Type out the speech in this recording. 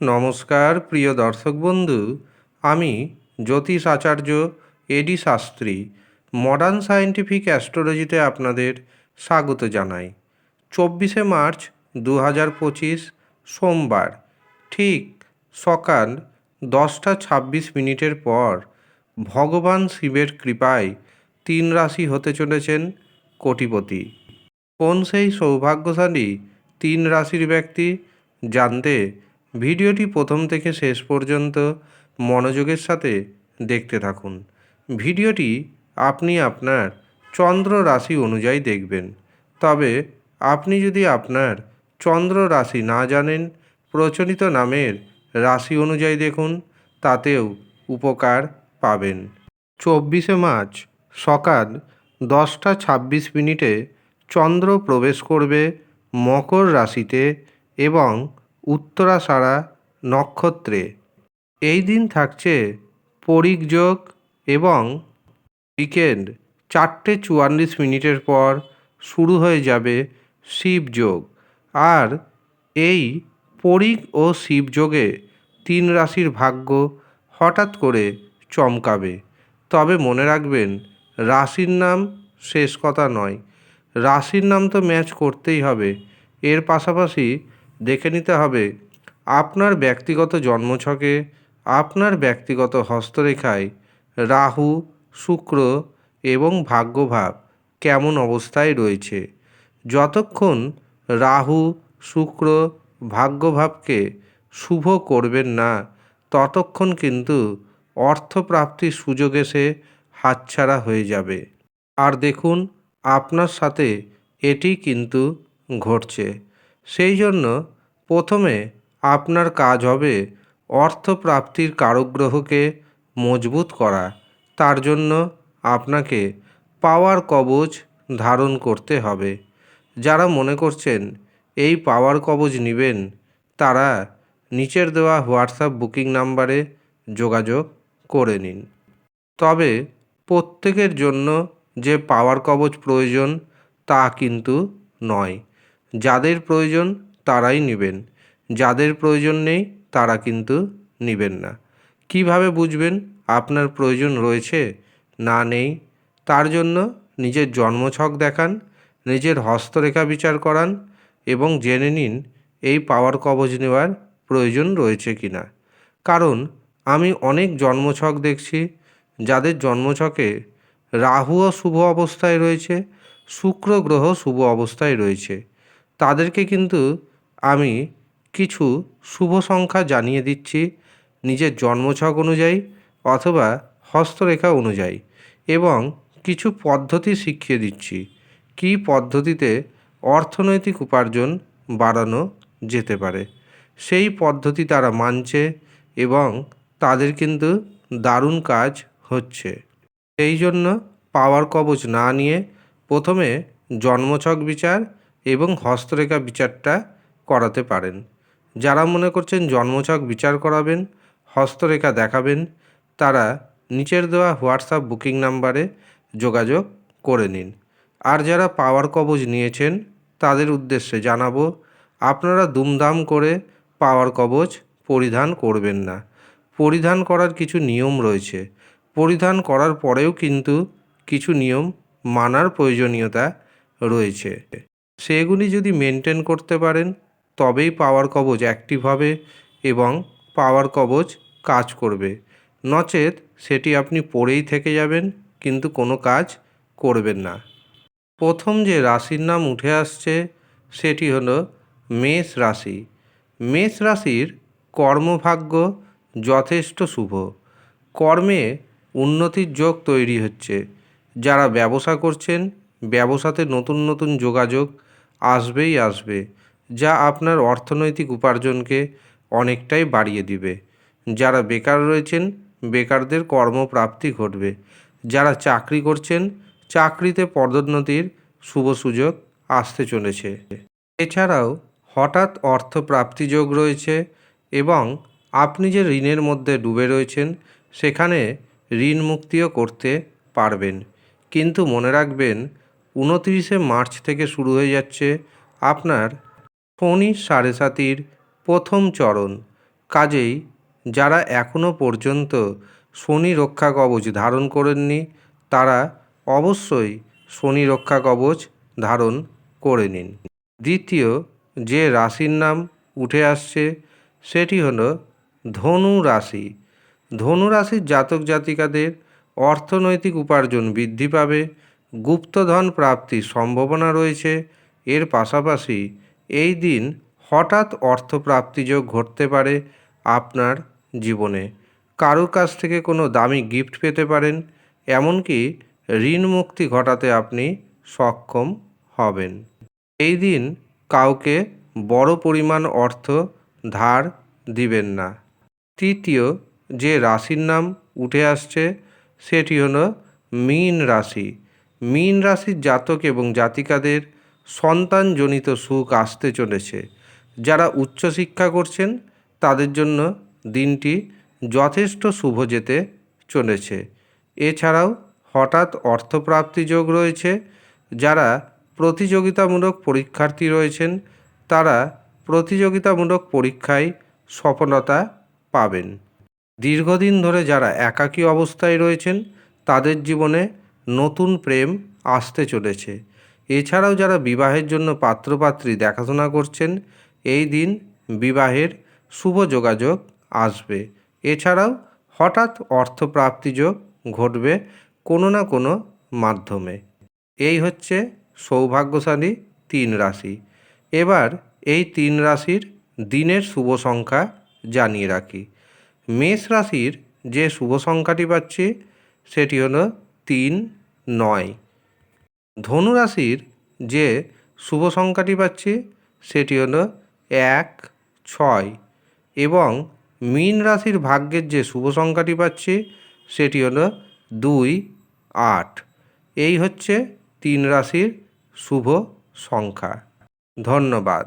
নমস্কার, প্রিয় দর্শক বন্ধু। আমি Jyotish Acharya A D Shastri. Modern scientific অ্যাস্ট্রোলজিতে আপনাদের স্বাগত জানাই। চব্বিশে মার্চ দু হাজার পঁচিশ, সোমবার। ঠিক সকাল দশটা ছাব্বিশ মিনিটের পর ভগবান শিবের কৃপায় তিন রাশি হতে চলেছেন কোটিপতি। কোন সেই সৌভাগ্যশালী তিন রাশির ব্যক্তি, জানতে ভিডিওটি প্রথম থেকে শেষ পর্যন্ত মনোযোগের সাথে দেখতে থাকুন। ভিডিওটি আপনি আপনার চন্দ্র রাশি অনুযায়ী দেখবেন। তবে আপনি যদি আপনার চন্দ্র রাশি না জানেন, প্রচলিত নামের রাশি অনুযায়ী দেখুন, তাতেও উপকার পাবেন। চব্বিশে মার্চ, সকাল দশটা ছাব্বিশ মিনিটে চন্দ্র প্রবেশ করবে মকর রাশিতে এবং উত্তরাষাঢ়া নক্ষত্রে। এই দিন থাকছে পরিক যোগ এবং উইকেন্ড। চারটে চুয়াল্লিশ মিনিটের পর শুরু হয়ে যাবে শিব যোগ। আর এই পরিক ও শিব যোগে তিন রাশির ভাগ্য হঠাৎ করে চমকাবে। তবে মনে রাখবেন, রাশির নাম শেষ কথা নয়। রাশির নাম তো ম্যাচ করতেই হবে। এর পাশাপাশি দেখে নিতে হবে। আপনার ব্যক্তিগত জন্মছকে, আপনার ব্যক্তিগত হস্তরেখায় রাহু, শুক্র এবং ভাগ্যভাব কেমন অবস্থায় রয়েছে? যতক্ষণ রাহু, শুক্র, ভাগ্যভাবকে শুভ করবেন না, ততক্ষণ কিন্তু অর্থপ্রাপ্তির সুযোগ এসে হাতছাড়া হয়ে যাবে। আর দেখুন, আপনার সাথে এটি কিন্তু ঘটছে। সেই জন্য প্রথমে আপনার কাজ হবে অর্থপ্রাপ্তির কারগ্রহকে মজবুত করা। তার জন্য আপনাকে পাওয়ার কবচ ধারণ করতে হবে। যারা মনে করছেন এই পাওয়ার কবচ নেবেন, তারা নিচের দেওয়া হোয়াটসঅ্যাপ বুকিং নাম্বারে যোগাযোগ করে নিন। তবে প্রত্যেকের জন্য যে পাওয়ার কবচ প্রয়োজন তা কিন্তু নয়। যাদের প্রয়োজন তারাই নেবেন, যাদের প্রয়োজন নেই তারা কিন্তু নেবেন না। কীভাবে বুঝবেন আপনার প্রয়োজন রয়েছে না নেই? তার জন্য নিজের জন্মছক দেখান, নিজের হস্তরেখা বিচার করান এবং জেনে নিন এই পাওয়ার কবজ নেওয়ার প্রয়োজন রয়েছে কি না। কারণ আমি অনেক জন্মছক দেখছি যাদের জন্মছকে রাহুও শুভ অবস্থায় রয়েছে, শুক্র গ্রহ শুভ অবস্থায় রয়েছে। তাদেরকে কিন্তু আমি কিছু শুভ সংখ্যা জানিয়ে দিচ্ছি নিজের জন্মছক অনুযায়ী অথবা হস্তরেখা অনুযায়ী এবং কিছু পদ্ধতি শিখিয়ে দিচ্ছি। কী পদ্ধতিতে অর্থনৈতিক উপার্জন বাড়ানো যেতে পারে? সেই পদ্ধতি তারা মানছে এবং তাদের কিন্তু দারুণ কাজ হচ্ছে। এই জন্য পাওয়ার কবচ না নিয়ে প্রথমে জন্মছক বিচার এবং হস্তরেখা বিচারটা করাতে পারেন। যারা মনে করছেন জন্মছক বিচার করাবেন, হস্তরেখা দেখাবেন, তারা নিচের দেওয়া হোয়াটসঅ্যাপ বুকিং নাম্বারে যোগাযোগ করে নিন। আর যারা পাওয়ার কবজ নিয়েছেন, তাদের উদ্দেশ্যে জানাব, আপনারা দুমদাম করে পাওয়ার কবচ পরিধান করবেন না। পরিধান করার কিছু নিয়ম রয়েছে। পরিধান করার পরেও কিন্তু কিছু নিয়ম মানার প্রয়োজনীয়তা রয়েছে। সেগুলি যদি মেনটেন করতে পারেন, তবেই পাওয়ার কবচ অ্যাক্টিভ হবে এবং পাওয়ার কবচ কাজ করবে। নচেত সেটি আপনি পড়েই থেকে যাবেন, কিন্তু কোনো কাজ করবেন না। প্রথম যে রাশির নাম উঠে আসছে, সেটি হলো মেষ রাশি। মেষ রাশির কর্মভাগ্য যথেষ্ট শুভ। কর্মে উন্নতির যোগ তৈরি হচ্ছে। যারা ব্যবসা করছেন, ব্যবসাতে নতুন নতুন যোগাযোগ আসবেই আসবে, যা আপনার অর্থনৈতিক উপার্জনকে অনেকটাই বাড়িয়ে দিবে। যারা বেকার রয়েছেন, বেকারদের কর্মপ্রাপ্তি ঘটবে। যারা চাকরি করছেন, চাকরিতে পদোন্নতির শুভ সুযোগ আসতে চলেছে। এছাড়াও হঠাৎ অর্থপ্রাপ্তি যোগ রয়েছে এবং আপনি যে ঋণের মধ্যে ডুবে রয়েছেন, সেখানে ঋণ মুক্তিও করতে পারবেন। কিন্তু মনে রাখবেন উনতিরিশে মার্চ থেকে শুরু হয়ে যাচ্ছে আপনার শনি সাড়ে সাতির প্রথম চরণ। কাজেই যারা এখনও পর্যন্ত শনি রক্ষা কবচ ধারণ করেননি, তারা অবশ্যই শনি রক্ষা কবচ ধারণ করে নিন। দ্বিতীয় যে রাশির নাম উঠে আসছে, সেটি হলো ধনু রাশি। ধনু রাশির জাতক জাতিকাদের অর্থনৈতিক উপার্জন বৃদ্ধি পাবে গুপ্তধন প্রাপ্তির সম্ভাবনা রয়েছে। এর পাশাপাশি এই দিন হঠাৎ অর্থপ্রাপ্তিযোগ ঘটতে পারে আপনার জীবনে। কারোর কাছ থেকে কোনো দামি গিফট পেতে পারেন, এমনকি ঋণ মুক্তি ঘটাতে আপনি সক্ষম হবেন। এই দিন কাউকে বড় পরিমাণ অর্থ ধার দিবেন না। তৃতীয় যে রাশির নাম উঠে আসছে, সেটি হলো মীন রাশি। মীন রাশির জাতক এবং জাতিকাদের সন্তানজনিত সুখ আসতে চলেছে। যারা উচ্চশিক্ষা করছেন, তাদের জন্য দিনটি যথেষ্ট শুভ যেতে চলেছে। এছাড়াও হঠাৎ অর্থপ্রাপ্তি যোগ রয়েছে। যারা প্রতিযোগিতামূলক পরীক্ষার্থী রয়েছেন, তারা প্রতিযোগিতামূলক পরীক্ষায় সফলতা পাবেন। দীর্ঘদিন ধরে যারা একাকী অবস্থায় রয়েছেন, তাদের জীবনে নতুন প্রেম আসতে চলেছে। এছাড়াও যারা বিবাহের জন্য পাত্রপাত্রী দেখাশোনা করছেন, এই দিন বিবাহের শুভ যোগাযোগ আসবে। এছাড়াও হঠাৎ অর্থপ্রাপ্তি যোগ ঘটবে কোনো না কোনো মাধ্যমে। এই হচ্ছে সৌভাগ্যশালী তিন রাশি। এবার এই তিন রাশির দিনের শুভ সংখ্যা জানিয়ে রাখি। মেষ রাশির যে শুভ সংখ্যাটি পাচ্ছি, সেটি হলো তিন নয়। ধনু রাশির যে শুভ সংখ্যাটি পাচ্ছি, সেটি হলো এক, ছয় এবং মীন রাশির ভাগ্যের যে শুভ সংখ্যাটি পাচ্ছি, সেটি হলো দুই, আট। এই হচ্ছে তিন রাশির শুভ সংখ্যা। ধন্যবাদ।